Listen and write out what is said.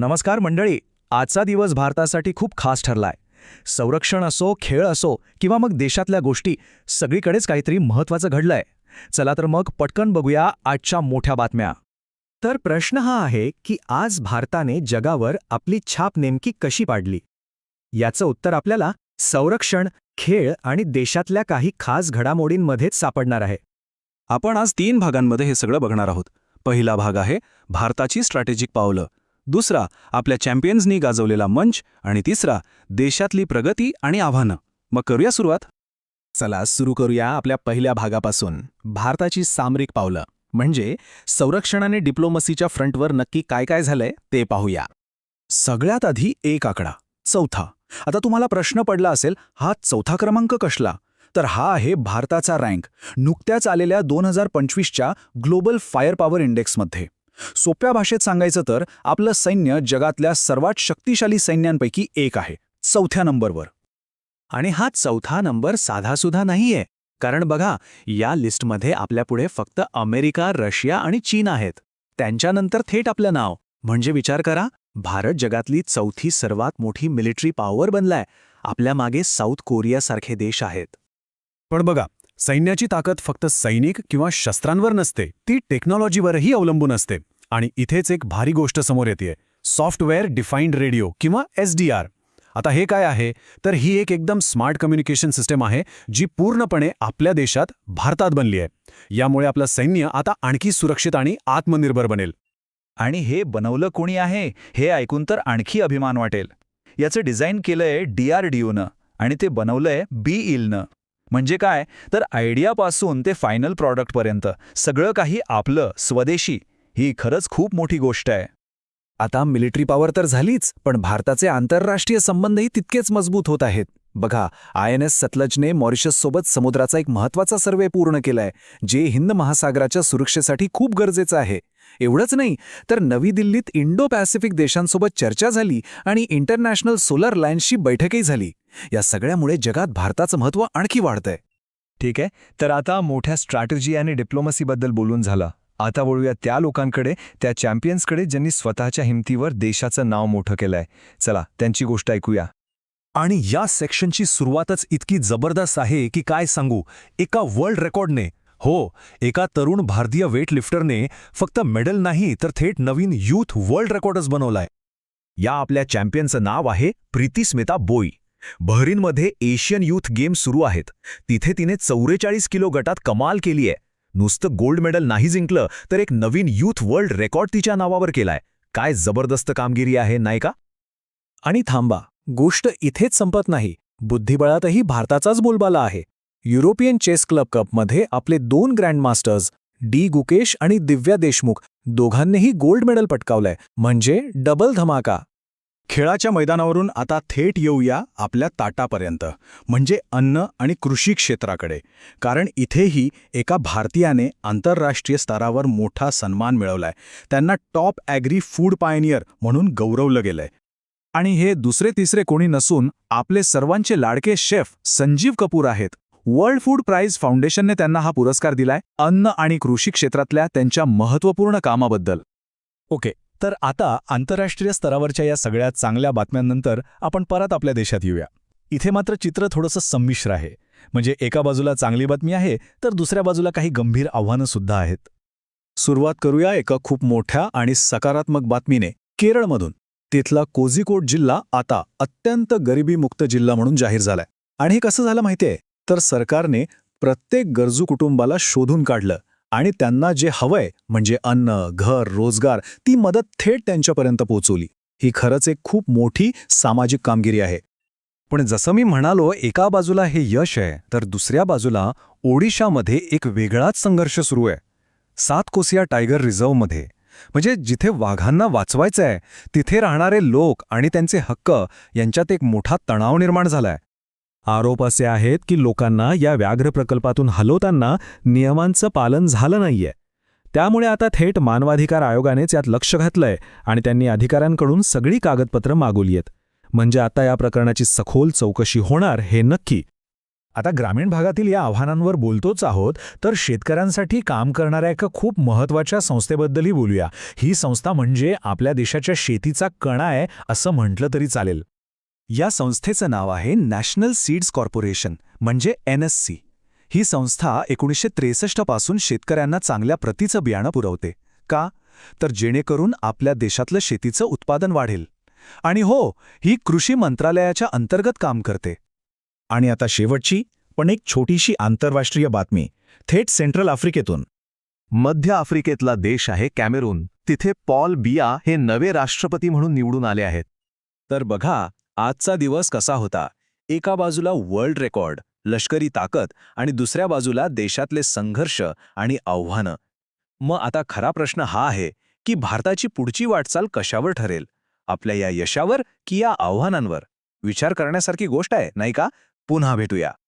नमस्कार मंडळी आजचा दिवस भारतासाठी खूप खास ठरलाय. संरक्षण असो खेळ असो किंवा मग देशातल्या गोष्टी सगळीकडेच काहीतरी महत्वाचं घडलंय. चला तर मग पटकन बघूया आजच्या मोठ्या बातम्या. तर प्रश्न हा आहे की आज भारताने जगावर आपली छाप नेमकी कशी पाडली? याचं उत्तर आपल्याला संरक्षण खेळ आणि देशातल्या काही खास घडामोडींमध्येच सापडणार आहे. आपण आज तीन भागांमध्ये हे सगळं बघणार आहोत. पहिला भाग आहे भारताची स्ट्रॅटेजिक पावलं. दुसरा आपल्या चॅम्पियन्सनी गाजवलेला मंच आणि तिसरा देशातली प्रगती आणि आव्हानं. मग करूया सुरुवात? चला सुरू करूया आपल्या पहिल्या भागापासून. भारताची सामरिक पावलं. म्हणजे संरक्षण आणि डिप्लोमसीच्या फ्रंटवर नक्की काय काय झालंय ते पाहूया. सगळ्यात आधी एक आकडा चौथा. आता तुम्हाला प्रश्न पडला असेल हा चौथा क्रमांक कसला? तर हा आहे भारताचा रँक नुकत्याच आलेल्या दोन हजार पंचवीसच्या ग्लोबल फायर पॉवर इंडेक्समध्ये. सोप्या भाषेत सांगायचं तर आपलं सैन्य जगातल्या सर्वात शक्तिशाली सैन्यांपैकी एक आहे चौथ्या नंबरवर. आणि हा चौथा नंबर साधासुधा नाहीये कारण बघा या लिस्टमध्ये आपल्यापुढे फक्त अमेरिका रशिया आणि चीन आहेत. त्यांच्यानंतर थेट आपलं नाव. म्हणजे विचार करा भारत जगातली चौथी सर्वात मोठी मिलिटरी पॉवर बनलाय. आपल्या मागे साऊथ कोरियासारखे देश आहेत. पण बघा सैन्याची ताकद फक्त सैनिक किंवा शस्त्रांवर नसते ती टेक्नॉलॉजीवरही अवलंबून असते. आणि इथेच एक भारी गोष्ट समोर येते सॉफ्टवेअर डिफाईन्ड रेडिओ किंवा एस डी आर. आता हे काय आहे? तर ही एक एकदम स्मार्ट कम्युनिकेशन सिस्टम आहे जी पूर्णपणे आपल्या देशात भारतात बनली आहे. यामुळे आपलं सैन्य आता आणखी सुरक्षित आणि आत्मनिर्भर बनेल. आणि हे बनवलं कोणी आहे हे ऐकून तर आणखी अभिमान वाटेल. याचं डिझाईन केलंय डी आर आणि ते बनवलंय बी इलनं म्हणजे काय? तर आयडियापासून ते फायनल प्रॉडक्टपर्यंत सगळं काही आपलं स्वदेशी ही खरंच खूप मोठी गोष्ट आहे. आता मिलिटरी पॉवर तर झालीच पण भारताचे आंतरराष्ट्रीय संबंधही तितकेच मजबूत होत आहेत. बघा आय एन एस सतलजने मॉरिशससोबत समुद्राचा एक महत्त्वाचा सर्वे पूर्ण केलाय जे हिंद महासागराच्या सुरक्षेसाठी खूप गरजेचं आहे. एवढंच नाही तर नवी दिल्लीत इंडो पॅसिफिक देशांसोबत चर्चा झाली आणि इंटरनॅशनल सोलर लाईन्सची बैठकही झाली. या सगळ्यामुळे जगात भारताचं महत्त्व आणखी वाढतंय. ठीक आहे तर आता मोठ्या स्ट्रॅटेजी आणि डिप्लोमसीबद्दल बोलून झाला. आता वळूया त्या लोकांकडे त्या चॅम्पियन्सकडे ज्यांनी स्वतःच्या हिमतीवर देशाचं नाव मोठं केलंय. चला त्यांची गोष्ट ऐकूया. आणि या सेक्शनची सुरुवातच इतकी जबरदस्त आहे की काय सांगू? एका वर्ल्ड रेकॉर्डने. हो एका तरुण भारतीय वेटलिफ्टरने फक्त मेडल नाही तर थेट नवीन यूथ वर्ल्ड रेकॉर्डच बनवलाय. या आपल्या चॅम्पियनचं नाव आहे प्रीती स्मिता बोई. बहरीनमध्ये एशियन यूथ गेम्स सुरू आहेत. तिथे तिने चौवेचाळीस किलो गटात कमाल केली आहे. नुसतं गोल्ड मेडल नाही जिंकलं तर एक नवीन यूथ वर्ल्ड रेकॉर्ड तिच्या नावावर केलाय. काय जबरदस्त कामगिरी आहे नाही का? आणि थांबा. गोष्ट इथेच संपत नाही. बुद्धिबळातही भारताचाच बोलबाला आहे. युरोपियन चेस क्लब कपमध्ये आपले दोन ग्रँडमास्टर्स डी गुकेश आणि दिव्या देशमुख दोघांनीही गोल्ड मेडल पटकावलंय. म्हणजे डबल धमाका. खेळाच्या मैदानावरून आता थेट येऊया आपल्या ताटापर्यंत. म्हणजे अन्न आणि कृषी क्षेत्राकडे. कारण इथेही एका भारतीयाने आंतरराष्ट्रीय स्तरावर मोठा सन्मान मिळवलाय. त्यांना टॉप ॲग्री फूड पायनियर म्हणून गौरवलं गेलंय. आणि हे दुसरे तिसरे कोणी नसून आपले सर्वांचे लाडके शेफ संजीव कपूर आहेत. वर्ल्ड फूड प्राइज फाउंडेशनने त्यांना हा पुरस्कार दिलाय अन्न आणि कृषी क्षेत्रातल्या त्यांच्या महत्त्वपूर्ण कामाबद्दल. ओके तर आता आंतरराष्ट्रीय स्तरावरच्या या सगळ्या चांगल्या बातम्यांनंतर आपण परत आपल्या देशात येऊया. इथे मात्र चित्र थोडंसं संमिश्र आहे. म्हणजे एका बाजूला चांगली बातमी आहे तर दुसऱ्या बाजूला काही गंभीर आव्हानं सुद्धा आहेत. सुरुवात करूया एका खूप मोठ्या आणि सकारात्मक बातमीने केरळमधून. तिथला कोझिकोड जिल्हा आता अत्यंत गरिबीमुक्त जिल्हा म्हणून जाहीर झालाय. आणि हे कसं झालं माहितीये? तर सरकारने प्रत्येक गरजू कुटुंबाला शोधून काढलं आणि त्यांना जे हवंय म्हणजे अन्न घर रोजगार ती मदत थेट त्यांच्यापर्यंत पोहोचवली. ही खरंच एक खूप मोठी सामाजिक कामगिरी आहे. पण जसं मी म्हणालो एका बाजूला हे यश आहे तर दुसऱ्या बाजूला ओडिशामध्ये एक वेगळाच संघर्ष सुरू आहे. सात कोसिया टायगर रिझर्व्हमध्ये म्हणजे जिथे वाघांना वाचवायचं आहे तिथे राहणारे लोक आणि त्यांचे हक्क यांच्यात एक मोठा तणाव निर्माण झालाय. आरोप असे आहेत की लोकांना या व्याघ्र प्रकल्पातून हलवताना नियमांचं पालन झालं नाहीये. त्यामुळे आता थेट मानवाधिकार आयोगानेच यात लक्ष घातलंय आणि त्यांनी अधिकाऱ्यांकडून सगळी कागदपत्रं मागवली आहेत. म्हणजे आता या प्रकरणाची सखोल चौकशी होणार हे नक्की. आता ग्रामीण भागातील या आव्हानांवर बोलतोच आहोत तर शेतकऱ्यांसाठी काम करणाऱ्या एका खूप महत्त्वाच्या संस्थेबद्दलही बोलूया. ही संस्था म्हणजे आपल्या देशाच्या शेतीचा कणा आहे असं म्हटलं तरी चालेल. या संस्थेचं नाव आहे नॅशनल सीड्स कॉर्पोरेशन म्हणजे एन ही संस्था एकोणीसशे त्रेसष्टपासून शेतकऱ्यांना चांगल्या प्रतीचं बियाणं पुरवते. का? तर जेणेकरून आपल्या देशातलं शेतीचं उत्पादन वाढेल. आणि हो ही कृषी मंत्रालयाच्या अंतर्गत काम करते. आणि आता शेवटची पण एक छोटीशी आंतरराष्ट्रीय बातमी थेट सेंट्रल आफ्रिकेतून. मध्य आफ्रिकेतला देश आहे कॅमेरून तिथे पॉल बिया हे नवे राष्ट्रपती म्हणून निवडून आले आहेत. तर बघा आजचा दिवस कसा होता. एका बाजूला वर्ल्ड रेकॉर्ड लष्करी ताकद आणि दुसऱ्या बाजूला देशातले संघर्ष आणि आव्हानं. मग आता खरा प्रश्न हा आहे की भारताची पुढची वाटचाल कशावर ठरेल? आपल्या या यशावर की या आव्हानांवर? विचार करण्यासारखी गोष्ट आहे नाही का? पुन्हा भेटूया.